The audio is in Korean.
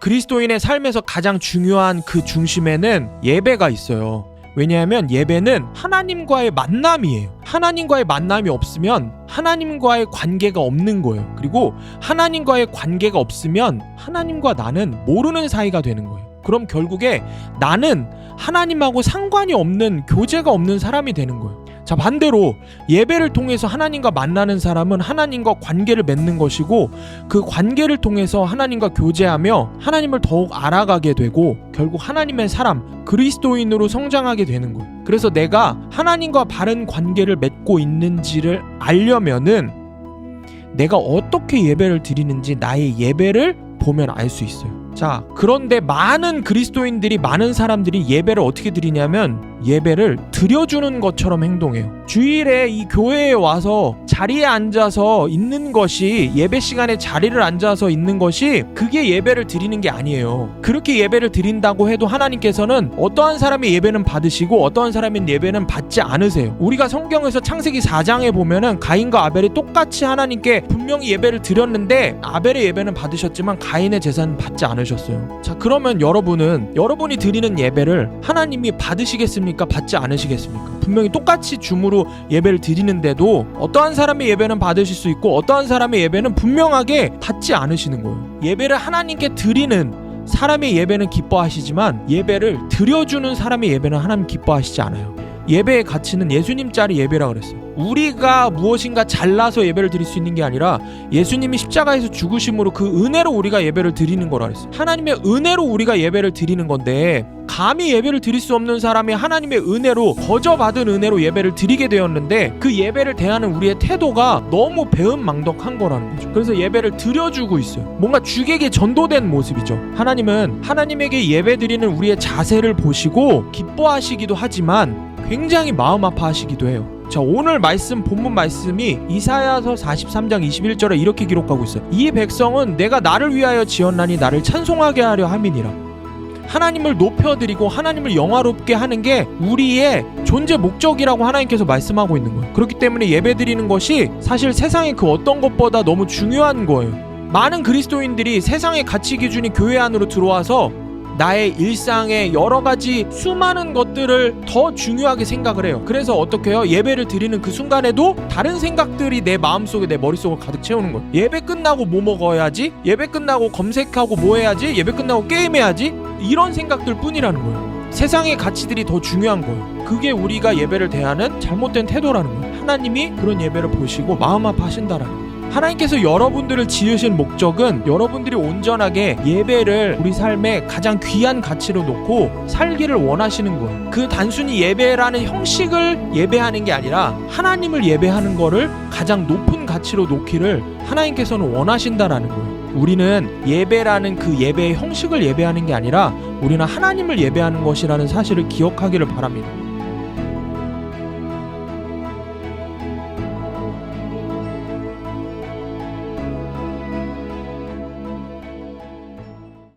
그리스도인의 삶에서 가장 중요한 그 중심에는 예배가 있어요. 왜냐하면 예배는 하나님과의 만남이에요. 하나님과의 만남이 없으면 하나님과의 관계가 없는 거예요. 그리고 하나님과의 관계가 없으면 하나님과 나는 모르는 사이가 되는 거예요. 그럼 결국에 나는 하나님하고 상관이 없는 교제가 없는 사람이 되는 거예요. 자, 반대로 예배를 통해서 하나님과 만나는 사람은 하나님과 관계를 맺는 것이고 그 관계를 통해서 하나님과 교제하며 하나님을 더욱 알아가게 되고 결국 하나님의 사람, 그리스도인으로 성장하게 되는 거예요. 그래서 내가 하나님과 바른 관계를 맺고 있는지를 알려면은 내가 어떻게 예배를 드리는지 나의 예배를 보면 알 수 있어요. 자, 그런데 많은 그리스도인들이 많은 사람들이 예배를 어떻게 드리냐면 예배를 드려주는 것처럼 행동해요. 주일에 이 교회에 와서 자리에 앉아서 있는 것이 예배 시간에 자리를 앉아서 있는 것이 그게 예배를 드리는 게 아니에요. 그렇게 예배를 드린다고 해도 하나님께서는 어떠한 사람의 예배는 받으시고 어떠한 사람의 예배는 받지 않으세요. 우리가 성경에서 창세기 4장에 보면은 가인과 아벨이 똑같이 하나님께 분명히 예배를 드렸는데 아벨의 예배는 받으셨지만 가인의 제사는 받지 않으셨어요. 자, 그러면 여러분은 여러분이 드리는 예배를 하나님이 받으시겠습니까? 받지 않으시겠습니까? 분명히 똑같이 줌으로 예배를 드리는데도 어떠한 사람의 예배는 받으실 수 있고 어떠한 사람의 예배는 분명하게 받지 않으시는 거예요. 예배를 하나님께 드리는 사람의 예배는 기뻐하시지만 예배를 드려주는 사람의 예배는 하나님 기뻐하시지 않아요. 예배의 가치는 예수님 짜리 예배라 그랬어요. 우리가 무엇인가 잘나서 예배를 드릴 수 있는 게 아니라 예수님이 십자가에서 죽으심으로 그 은혜로 우리가 예배를 드리는 거라 그랬어요. 하나님의 은혜로 우리가 예배를 드리는 건데 감히 예배를 드릴 수 없는 사람이 하나님의 은혜로 거저 받은 은혜로 예배를 드리게 되었는데 그 예배를 대하는 우리의 태도가 너무 배은망덕한 거라는 거죠. 그래서 예배를 드려주고 있어요. 뭔가 주객에 전도된 모습이죠. 하나님은 하나님에게 예배 드리는 우리의 자세를 보시고 기뻐하시기도 하지만 굉장히 마음 아파하시기도 해요. 자 오늘 말씀 본문 말씀이 이사야서 43장 21절에 이렇게 기록하고 있어요. 이 백성은 내가 나를 위하여 지었나니 나를 찬송하게 하려 함이니라. 하나님을 높여드리고 하나님을 영화롭게 하는 게 우리의 존재 목적이라고 하나님께서 말씀하고 있는 거예요. 그렇기 때문에 예배 드리는 것이 사실 세상의 그 어떤 것보다 너무 중요한 거예요. 많은 그리스도인들이 세상의 가치 기준이 교회 안으로 들어와서 나의 일상의 여러 가지 수많은 것들을 더 중요하게 생각을 해요. 그래서 어떻게 해요? 예배를 드리는 그 순간에도 다른 생각들이 내 마음속에 내 머릿속을 가득 채우는 거예요. 예배 끝나고 뭐 먹어야지? 예배 끝나고 검색하고 뭐 해야지? 예배 끝나고 게임해야지? 이런 생각들 뿐이라는 거예요. 세상의 가치들이 더 중요한 거예요. 그게 우리가 예배를 대하는 잘못된 태도라는 거예요. 하나님이 그런 예배를 보시고 마음 아파하신다라는 거예요. 하나님께서 여러분들을 지으신 목적은 여러분들이 온전하게 예배를 우리 삶의 가장 귀한 가치로 놓고 살기를 원하시는 거예요. 그 단순히 예배라는 형식을 예배하는 게 아니라 하나님을 예배하는 거를 가장 높은 가치로 놓기를 하나님께서는 원하신다라는 거예요. 우리는 예배라는 그 예배의 형식을 예배하는 게 아니라 우리는 하나님을 예배하는 것이라는 사실을 기억하기를 바랍니다.